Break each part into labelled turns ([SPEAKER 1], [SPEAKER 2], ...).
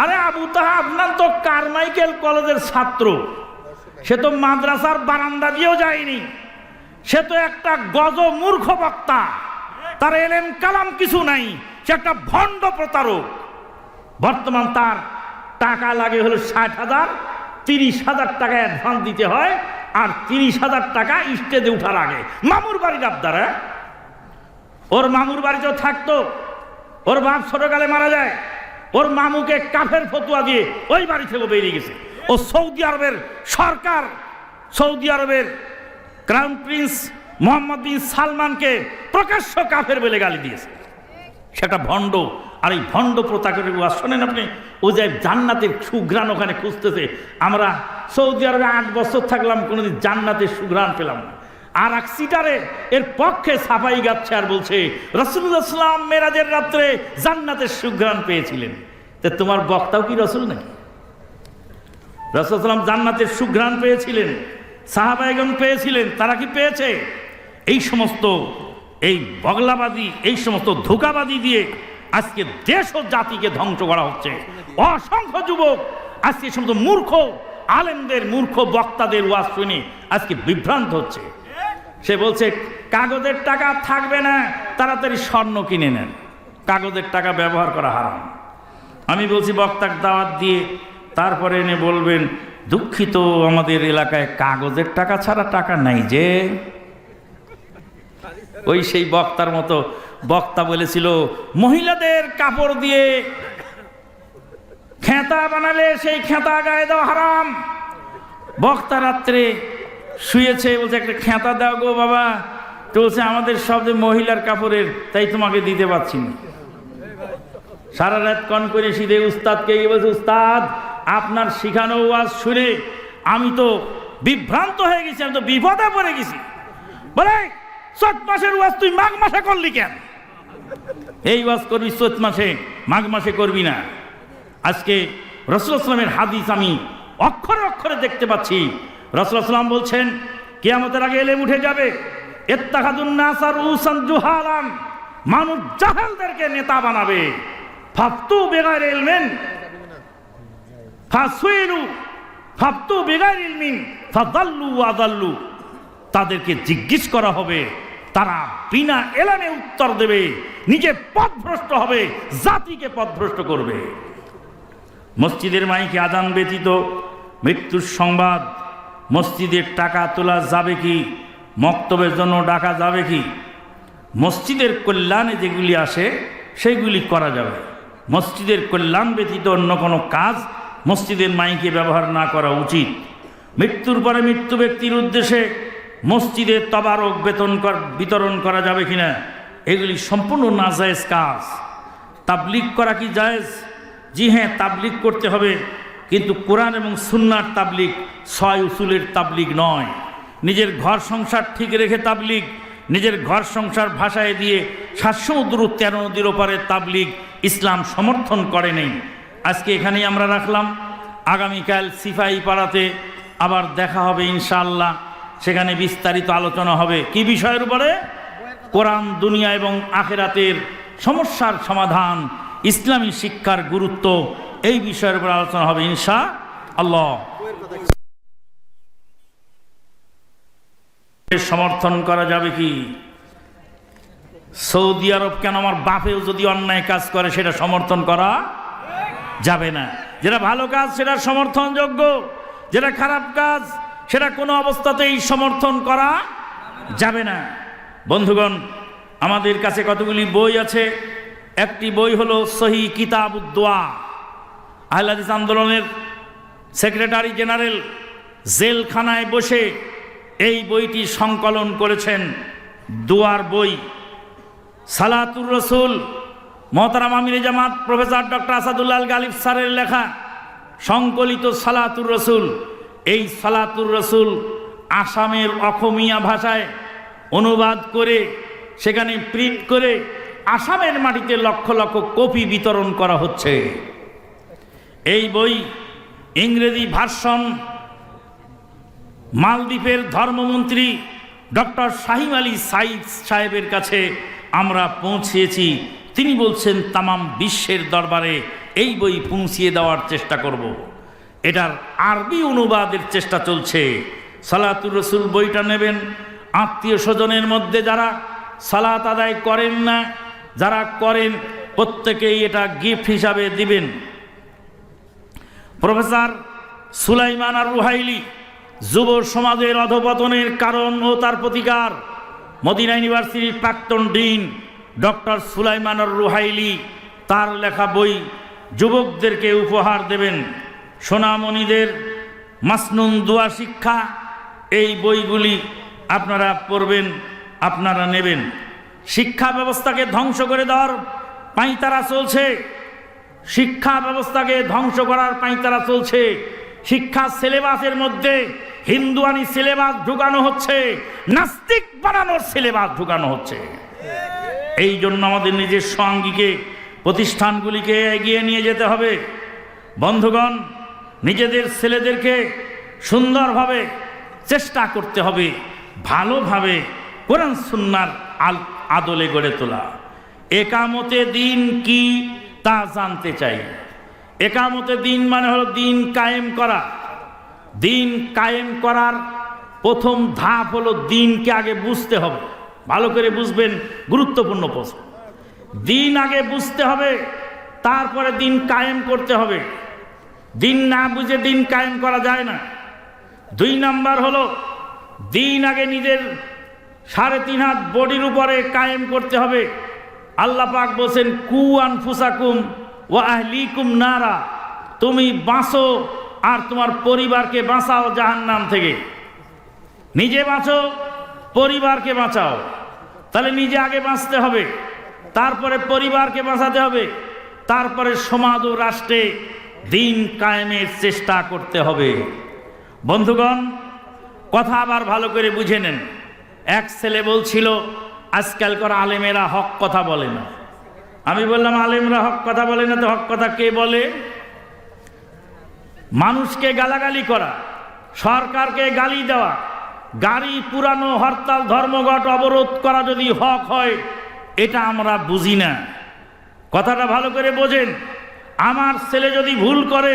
[SPEAKER 1] আরে আবু তাহা আপনার তো কারমাইকেল কলেজের ছাত্র। সে তো মাদ্রাসার বারান্দা দিয়েও যায়নি। সে তো একটা গজ মূর্খ বক্তা। তার এলেম কালাম কিছু নাই। সে একটা ভণ্ড প্রতারক। বর্তমান তার টাকা লাগে হলো ষাট হাজার, তিরিশ হাজার টাকা অ্যাডভান্স দিতে হয়, আর তিরিশ হাজার টাকা স্টেজে উঠার আগে। মামুর বাড়ির আবদার হ্যাঁ? ওর মামুর বাড়িতেও থাকতো। ওর বাপ ছোটকালে মারা যায়। ওর মামুকে কাফের ফতুয়া দিয়ে ওই বাড়ি থেকে বেরিয়ে গেছে। ও সৌদি আরবের সরকার, সৌদি আরবের ক্রাউন প্রিন্স মোহাম্মদ বিন সালমানকে প্রকাশ্য কাফের বলে গালি দিয়েছে। সেটা ভণ্ড, আর এই ভণ্ড প্রতাকের ওয়াজ শোনেন আপনি, ও যে জান্নাতের সুঘ্রাণ ওখানে খুঁজতেছে, আমরা সৌদি আরবে আট বছর থাকলাম, কোনোদিন জান্নাতের সুঘ্রাণ পেলাম না। আর এক সিটারে এর পক্ষে সাফাই গাচ্ছে আর বলছে রসুল্লাহাম মেরাজের রাত্রে জান্নাতের সুঘ্রাণ পেয়েছিলেন। তা তোমার বক্তাও কি রসুল নাকি? রসুলাম জান্নাতের সুঘ্রাণ পেয়েছিলেন, সাহাবায়গণ পেয়েছিলেন, তারা কি পেয়েছে? এই সমস্ত এই বগলাবাদী এই সমস্ত ধোকাবাদী দিয়ে আজকে দেশ ও জাতিকে ধ্বংস করা হচ্ছে। অসংখ্য যুবক আজকে সমস্ত মূর্খ আলেমদের, মূর্খ বক্তাদের ওয়াজ শুনে আজকে বিভ্রান্ত হচ্ছে। সে বলছে, কাগজের টাকা থাকবে না, তাড়াতাড়ি স্বর্ণ কিনে নেন। কাগজের টাকা ব্যবহার করা হারাম। আমি বলছি, বক্তার দাওয়াত দিয়ে তারপরে এনে বলবেন, দুঃখিত, আমাদের এলাকায় কাগজের টাকা ছাড়া টাকা নাই যে। ওই সেই বক্তার মতো বক্তা বলেছিল, মহিলাদের কাপড় দিয়ে খেতা বানালে সেই খেতা গায়ে দেওয়া হারাম। বক্তা রাত্রে শুয়েছে, বলছে, একটা খেতা দাও গো বাবা। তো বলছে, আমাদের সব যে মহিলার কাপড়ের, তাই তোমাকে দিতে পারছি না। সারা রাত কন করে সিধে উস্তাদকে গিয়ে বলছে, উস্তাদ, আপনার শিখানো ওয়াজ শুনে আমি তো বিভ্রান্ত হয়ে গেছি, আমি তো বিপদে পড়ে গেছি। বলে, চৈত মাসের ওয়াজ তুই মাঘ মাসে করলি কেন? এই ওয়াজ করবি চৈত মাসে, মাঘ মাসে করবি না। আজকে রসুল আসলামের হাদিস আমি অক্ষরে অক্ষরে দেখতে পাচ্ছি। রসুল আসলাম বলছেন, কেয়ামতের আগে এলেম উঠে যাবে। মানুষ জাহালদেরকে নেতা বানাবে। ফাফতু বেগার এলমেন ফাসুইলু ফাফতু বেগার ইলমিন। ফাদাল্লু আদাল্লু তাদেরকে জিজ্ঞেস করা হবে। তারা বিনা এলামে উত্তর দেবে। নিজে পথভ্রষ্ট হবে। জাতিকে পথভ্রষ্ট করবে। মসজিদের মাইকে আদান ব্যতীত মৃত্যুর সংবাদ মসজিদের টাকা তোলা যাবে কি? মক্তবের জন্য ডাকা যাবে কি? মসজিদের কল্যাণে যেগুলি আসে, সেইগুলি করা যাবে। মসজিদের কল্যাণ ব্যতীত অন্য কোনো কাজ মসজিদের মাইকে ব্যবহার না করা উচিত। মৃত্যুর পরে মৃত্যু ব্যক্তির উদ্দেশ্যে মসজিদে তবারক বেতন কর, বিতরণ করা যাবে কিনা? এগুলি সম্পূর্ণ না নাজায়েজ কাজ। তাবলিক করা কি জায়েজ? জি হ্যাঁ তাবলিক করতে হবে। কিন্তু কোরআন এবং সুন্নার তাবলিক ছয় উসুলের তাবলিক নয়। নিজের ঘর সংসার ঠিক রেখে তাবলিক নিজের ঘর সংসার ভাষায় দিয়ে সাতসমুদ্র তেরো নদীর ওপারে তাবলিগ ইসলাম সমর্থন করে নেই। আজকে এখানেই আমরা রাখলাম। আগামীকাল সিফাই পাড়াতে আবার দেখা হবে ইনশাআল্লাহ। সেখানে বিস্তারিত আলোচনা হবে। কি বিষয়ের উপরে? কোরআন, দুনিয়া এবং আখেরাতের সমস্যার সমাধান, ইসলামী শিক্ষার গুরুত্ব এই বিষয়ের উপর আলোচনা হবে ইনশা আল্লাহ। সমর্থন করা যাবে কি? সৌদি আরব কেন আমার বাপেও যদি অন্যায় কাজ করে, সেটা সমর্থন করা যাবে না। যেটা ভালো কাজ, সেটা সমর্থনযোগ্য। যেটা খারাপ কাজ, সেটা কোনো অবস্থাতেই সমর্থন করা যাবে না। বন্ধুগণ, আমাদের কাছে কতগুলি বই আছে? একটি বই হলো সহি কিতাব উদ্দোয়া আহলাদিস আন্দোলনের সেক্রেটারি জেনারেল জেলখানায় বসে এই বইটি সংকলন করেছেন দুয়ার বই। সালাতুর রসুল মহতারাম আমির জামাত প্রফেসর ডক্টর আসাদুল্লাহ গালিব স্যারের লেখা সংকলিত সালাতুর রসুল। এই সালাতুর রসুল আসামের অখমিয়া ভাষায় অনুবাদ করে, সেখানে প্রিন্ট করে আসামের মাটিতে লক্ষ লক্ষ কপি বিতরণ করা হচ্ছে। এই বই ইংরেজি ভার্সন মালদ্বীপের ধর্মমন্ত্রী ডক্টর শাহিম আলী সাইদ সাহেবের কাছে আমরা পৌঁছিয়েছি। তিনি বলছেন, তামাম বিশ্বের দরবারে এই বই পৌঁছিয়ে দেওয়ার চেষ্টা করব। এটার আরবি অনুবাদের চেষ্টা চলছে। সালাতুর রসুল বইটা নেবেন। আত্মীয় স্বজনের মধ্যে যারা সালাত আদায় করেন না, যারা করেন, প্রত্যেকেই এটা গিফট হিসাবে দিবেন। প্রফেসর সুলাইমান আর রুহাইলি যুব সমাজের অধপতনের কারণ ও তার প্রতিকার। মদিনা ইউনিভার্সিটির প্রাক্তন dean doctor Sulaiman ar Ruhaili তার লেখা বই যুবকদেরকে উপহার দেবেন। সোনামণিদের মাসনুন দোয়া শিক্ষা, এই বইগুলি আপনারা পড়বেন, আপনারা নেবেন। শিক্ষা ব্যবস্থাকে ধ্বংস করে দেওয়ার পাঁইতারা চলছে। শিক্ষা ব্যবস্থাকে ধ্বংস করার পাঁইতারা চলছে। শিক্ষা সিলেবাসের মধ্যে হিন্দুয়ানি সিলেবাস ঢুকানো হচ্ছে, নাস্তিক বানানোর সিলেবাস ঢুকানো হচ্ছে। এই জন্য আমাদের নিজের সঙ্গীকে, প্রতিষ্ঠানগুলিকে এগিয়ে নিয়ে যেতে হবে। বন্ধুগণ, নিজেদের ছেলেদেরকে সুন্দরভাবে চেষ্টা করতে হবে, ভালোভাবে কোরআন সুন্নার আল, আদলে গড়ে তোলা। একামতে দিন কি তা জানতে চাই। একামতে দিন মানে হলো দিন কায়েম করা। দিন কায়েম করার প্রথম ধাপ হলো দিনকে আগে বুঝতে হবে। ভালো করে বুঝবেন, গুরুত্বপূর্ণ প্রশ্ন। দিন আগে বুঝতে হবে, তারপরে দিন কায়েম করতে হবে। দিন না বুঝে দিন কায়েম করা যায় না। দুই নাম্বার হলো, দিন আগে নিজের সাড়ে তিন হাত বডির উপরে কায়েম করতে হবে। আল্লাহ পাক বলছেন, কু আনফুসাকুম ও আহলিকুম নারা। তুমি বাঁচো আর তোমার পরিবারকে বাঁচাও জাহান্নাম থেকে। নিজে বাঁচো, পরিবারকে বাঁচাও। তাহলে নিজে আগে বাঁচতে হবে, তারপরে পরিবারকে বাঁচাতে হবে, তারপরে সমাজ ও রাষ্ট্রে দিন কায়েমের চেষ্টা করতে হবে। বন্ধুগণ, কথা আবার ভালো করে বুঝে নেন। এক ছেলে বলছিল আজকালকার আলেমেরা হক কথা বলে না। আমি বললাম, আলেমরা হক কথা বলে না তো হক কথা কে বলে? মানুষকে গালাগালি করা, সরকারকে গালি দেওয়া, গাড়ি, পুরানো হরতাল, ধর্মঘট অবরোধ করা যদি হক হয়, এটা আমরা বুঝি না। কথাটা ভালো করে বোঝেন, আমার ছেলে যদি ভুল করে,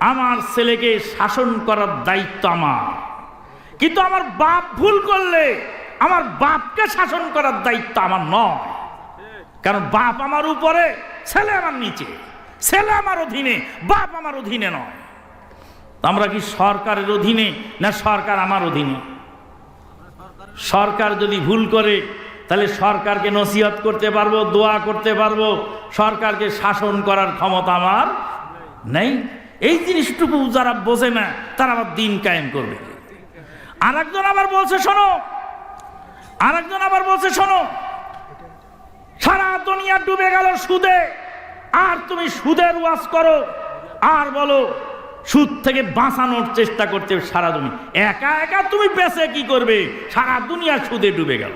[SPEAKER 1] আমার ছেলেকে শাসন করার দায়িত্ব আমার। কিন্তু আমার বাপ ভুল করলে আমার বাপকে শাসন করার দায়িত্ব আমার নয়। কারণ বাপ আমার উপরে, ছেলে আমার নিচে। ছেলে আমার অধীনে, বাপ আমার অধীনে নয়। আমরা কি সরকারের অধীনে না সরকার আমার অধীনে? সরকার যদি ভুল করে, তাহলে সরকারকে নসিহত করতে পারব, দোয়া করতে পারব। সরকারকে শাসন করার ক্ষমতা আমার নেই। এই জিনিসটুকু যারা বোঝে না, তারা আবার দিন কায়েম করবে। আর একজন আবার বলছে, শোনো আর একজন আবার বলছে, শোনো, সারা দুনিয়া ডুবে গেল সুদে, আর তুমি সুদের ওয়াজ করো, আর বলো, সুদ থেকে বাঁচানোর চেষ্টা করতে সারা তুমি একা একা তুমি বেঁচে কি করবে? সারা দুনিয়া সুদে ডুবে গেল।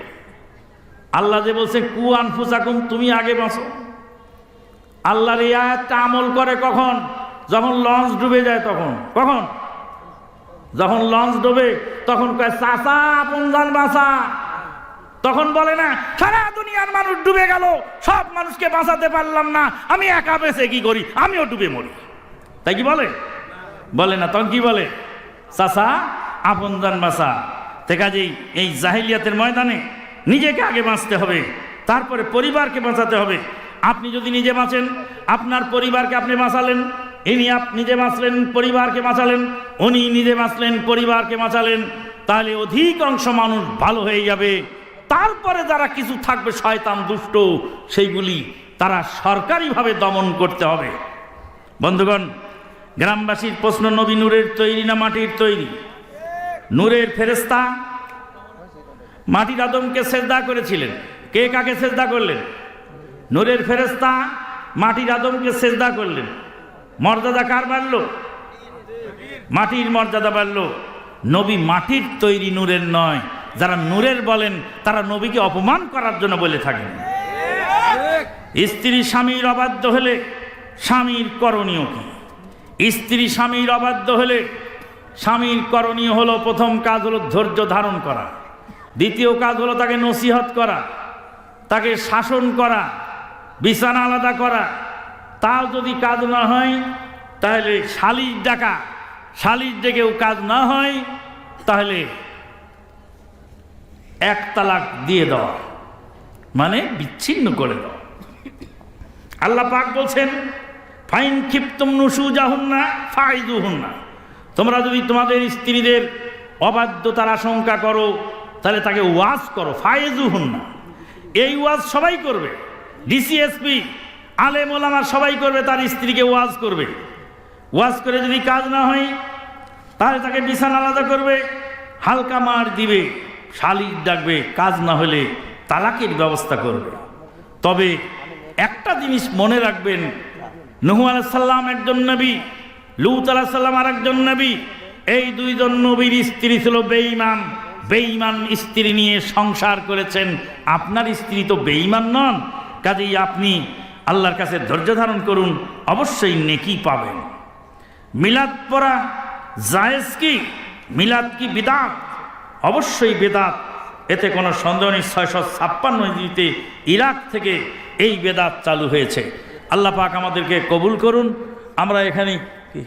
[SPEAKER 1] আল্লাহ যে বলছে, কু আনফুসাকুম, তুমি আগে বাঁচো। আল্লাহর এই আয়াতটা আমল করে কখন? যখন লঞ্চ ডুবে যায় তখন। কখন? যখন লঞ্চ ডুবে, তখন কয় চাষা পঞ্জান বাঁচা। তখন বলে না, সারা দুনিয়ার মানুষ ডুবে গেল, সব মানুষকে বাঁচাতে পারলাম না, আমি একা বেঁচে কি করি? আমিও ডুবে মরি। তাই কি বলে? বলে না, তখন কি বলে? চাষা আপনজান বাঁচা তে কাজেই এই জাহিলিয়াতের ময়দানে নিজেকে আগে বাঁচতে হবে, তারপরে পরিবারকে বাঁচাতে হবে। আপনি যদি নিজে বাঁচেন, আপনার পরিবারকে আপনি বাঁচালেন, ইনি আপ, নিজে বাঁচলেন, পরিবারকে বাঁচালেন, উনি নিজে বাঁচলেন, পরিবারকে বাঁচালেন, তাহলে অধিকাংশ মানুষ ভালো হয়ে যাবে। তারপরে যারা কিছু থাকবে, শয়তান, দুষ্ট, সেইগুলি তারা সরকারিভাবে দমন করতে হবে। বন্ধুগণ, গ্রামবাসীর প্রশ্ন, নবী নূরের তৈরি না মাটির তৈরি? নূরের ফেরেস্তা মাটির আদমকে সেজদা করেছিলেন। কে কাকে সেজদা করলেন? নূরের ফেরেস্তা মাটির আদমকে সেজদা করলেন। মর্যাদা কার বাড়ল? মাটির মর্যাদা বাড়ল। নবী মাটির তৈরি নূরের নয়। যারা নূরের বলেন, তারা নবীকে অপমান করার জন্য বলে থাকেন। স্ত্রী স্বামীর অবাধ্য হলে স্বামীর করণীয় কি? স্ত্রী স্বামীর অবাধ্য হলে স্বামীর করণীয় হলো প্রথম কাজ হলো ধৈর্য ধারণ করা। দ্বিতীয় কাজ হলো তাকে নসিহত করা, তাকে শাসন করা, বিছানা আলাদা করা। তাও যদি কাজ না হয়, তাহলে শালির ডাকা, শালির ডেকেও কাজ না হয়, তাহলে এক তালাক দিয়ে দেওয়া। মানে বিচ্ছিন্ন করে দেওয়া। আল্লাহ পাক বলছেন, ফাইন ক্ষিপ্তম নুসু যাহুন না ফাইদু হন না তোমরা যদি তোমাদের স্ত্রীদের অবাধ্যতার আশঙ্কা করো, তাহলে তাকে ওয়াজ করো ফায়েজু হন না এই ওয়াজ সবাই করবে। ডিসিএসপি, আলেম ওলামার সবাই করবে, তার স্ত্রীকে ওয়াজ করবে। ওয়াজ করে যদি কাজ না হয়, তাহলে তাকে বিছানা আলাদা করবে, হালকা মার দিবে। শালিক ডাকবে, কাজ না হলে তালাকের ব্যবস্থা করবে। তবে একটা জিনিস মনে রাখবেন, নহু আলাইসাল্লাম একজন নবী, লুত আলাহিসাল্লাম আর একজন নবী, এই দুইজন নবীর স্ত্রী ছিল বেঈমান। বেঈমান স্ত্রী নিয়ে সংসার করেছেন, আপনার স্ত্রী তো বেঈমান নন, কাজেই আপনি আল্লাহর কাছে ধৈর্য ধারণ করুন, অবশ্যই নেকি পাবেন। মিলাদ পড়া জায়েজ কি? মিলাদ কি বিদাত? অবশ্যই বেদাত। এতে কোনো সন্দেহ নেই, ছয়শো ছাপ্পান্ন হিজড়িতে ইরাক থেকে এই বেদাত চালু হয়েছে। আল্লাহ পাক আমাদেরকে কবুল করুন। আমরা এখানে কি?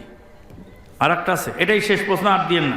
[SPEAKER 1] আর একটা আছে, এটাই শেষ প্রশ্ন, আর দিয়েন না।